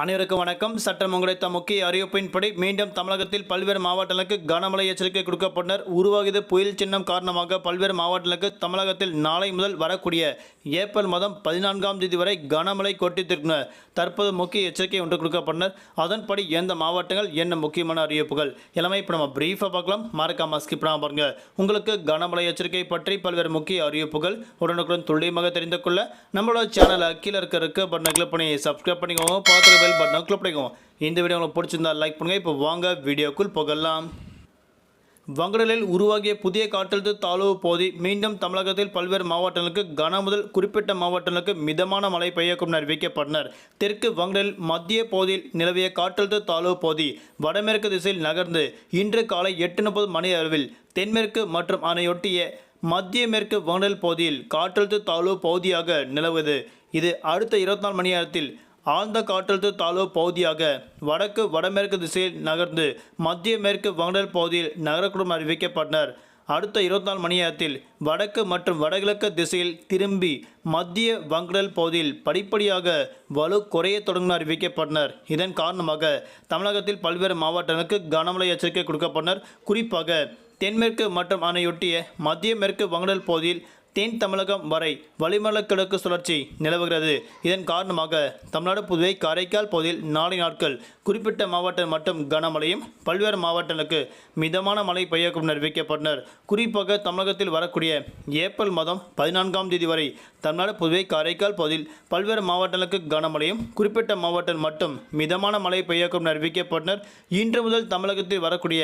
அனைவருக்கும் வணக்கம். சட்டம் உங்களைத்த முக்கிய அறிவிப்பின்படி மீண்டும் தமிழகத்தில் பல்வேறு மாவட்டங்களுக்கு கனமழை எச்சரிக்கை கொடுக்கப்பட்டனர். உருவாகிய புயல் சின்னம் காரணமாக பல்வேறு மாவட்டங்களுக்கு தமிழகத்தில் நாளை முதல் வரக்கூடிய ஏப்ரல் மாதம் பதினான்காம் தேதி வரை கனமழை கொட்டித்திருக்கின்றனர் தற்போது முக்கிய எச்சரிக்கை ஒன்று கொடுக்கப்பட்டனர். அதன்படி எந்த மாவட்டங்கள் என்ன முக்கியமான அறிவிப்புகள் எல்லாமே இப்போ நம்ம பிரீஃபாக பார்க்கலாம். மறக்காம ஸ்கிப் பாருங்கள் பாருங்க. உங்களுக்கு கனமழை எச்சரிக்கை பற்றி பல்வேறு முக்கிய அறிவிப்புகள் உடனுக்குடன் துல்லியமாக தெரிந்து கொள்ள நம்மளோட சேனலை கீழே இருக்க இருக்க பட்டனை கிளிக் பண்ணி சப்ஸ்கிரைப் பண்ணிக்கோங்க. பார்த்து பெல் பட்டனை கிளிக் பண்ணிக்கோங்க இந்த வீடியோ உங்களுக்கு பிடிச்சிருந்தா லைக் பண்ணுங்கள் இப்போ வாங்க வீடியோக்குள் போகலாம். வங்கடலில் உருவாகிய புதிய காற்றழுத்த தாழ்வு பகுதி மீண்டும் தமிழகத்தில் பல்வேறு மாவட்டங்களுக்கு கன முதல் குறிப்பிட்ட மாவட்டங்களுக்கு மிதமான மழை பெய்யக்கும் அறிவிக்கப்பட்டனர். தெற்கு வங்கடலில் மத்திய பகுதியில் நிலவிய காற்றழுத்த தாழ்வு பகுதி வடமேற்கு திசையில் நகர்ந்து இன்று காலை எட்டு முப்பது மணி அளவில் தென்மேற்கு மற்றும் அதனையொட்டிய மத்திய மேற்கு வங்கடல் பகுதியில் காற்றழுத்த தாழ்வு பகுதியாக நிலவுது. இது அடுத்த இருபத்தி நாலு மணி நேரத்தில் ஆழ்ந்த காற்றழுத்த தாழ்வு பகுதியாக வடக்கு வடமேற்கு திசையில் நகர்ந்து மத்திய மேற்கு வங்கடல் பகுதியில் நகரக்கூடும் அறிவிக்கப்பட்டனர். அடுத்த இருபத்தி நாலு மணி நேரத்தில் வடக்கு மற்றும் வடகிழக்கு திசையில் திரும்பி மத்திய வங்கடல் பகுதியில் படிப்படியாக வலு குறைய தொடங்கும் அறிவிக்கப்பட்டனர். இதன் காரணமாக தமிழகத்தில் பல்வேறு மாவட்டங்களுக்கு கனமழை எச்சரிக்கை கொடுக்கப்பட்டனர். குறிப்பாக தென்மேற்கு மற்றும் அதனையொட்டிய மத்திய மேற்கு வங்கடல் பகுதியில் தென் தமிழகம் வரை வளிமண்டல கிழக்கு சுழற்சி நிலவுகிறது. இதன் காரணமாக தமிழ்நாடு புதுவை காரைக்கால் பகுதியில் நாளை நாட்கள் குறிப்பிட்ட மாவட்டம் மட்டும் கனமழையும் பல்வேறு மாவட்டங்களுக்கு மிதமான மழை பெய்யக்கும் அறிவிக்கப்பட்டனர். குறிப்பாக தமிழகத்தில் வரக்கூடிய ஏப்ரல் மாதம் பதினான்காம் தேதி வரை தமிழ்நாடு புதுவை காரைக்கால் பகுதியில் பல்வேறு மாவட்டங்களுக்கு கனமழையும் குறிப்பிட்ட மாவட்டம் மட்டும் மிதமான மழை பெய்யக்கும் அறிவிக்கப்பட்டனர். இன்று முதல் தமிழகத்தில் வரக்கூடிய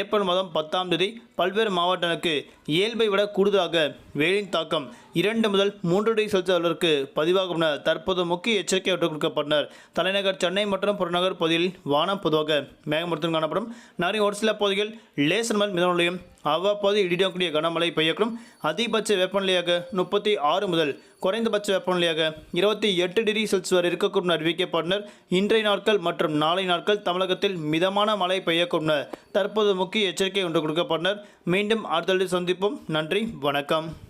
ஏப்ரல் மாதம் பத்தாம் தேதி பல்வேறு மாவட்டங்களுக்கு இயல்பை விட கூடுதலாக வெயில் தாக்கம் இரண்டு முதல் மூன்று டிகிரி செல்சியஸ் அளவிற்கு பதிவாகும் என தற்போது முக்கிய எச்சரிக்கை விட்டுக் கொடுக்கப்பட்டனர் தலைநகர் சென்னை மற்றும் புறநகர் பகுதியில் வானம் பொதுவாக மேகமூர்த்தம் காணப்படும். நகரின் ஒரு சில பகுதிகள் லேசர் முதல் மிதமலையும் அவ்வப்போது இடிடக்கூடிய கனமழை பெய்யக்கூடும். அதிகபட்ச வெப்பநிலையாக முப்பத்தி ஆறு முதல் குறைந்தபட்ச வெப்பநிலையாக இருபத்தி எட்டு டிகிரி செல்சியஸ் வரை இருக்கக்கூடும் அறிவிக்கப்பட்டனர் இன்றைய நாட்கள் மற்றும் நாளை நாட்கள் தமிழகத்தில் மிதமான மழை பெய்யக்கூடும் தற்போது முக்கிய எச்சரிக்கை ஒன்று கொடுக்கப்பட்டனர் மீண்டும் அடுத்த சந்திப்போம். நன்றி. வணக்கம்.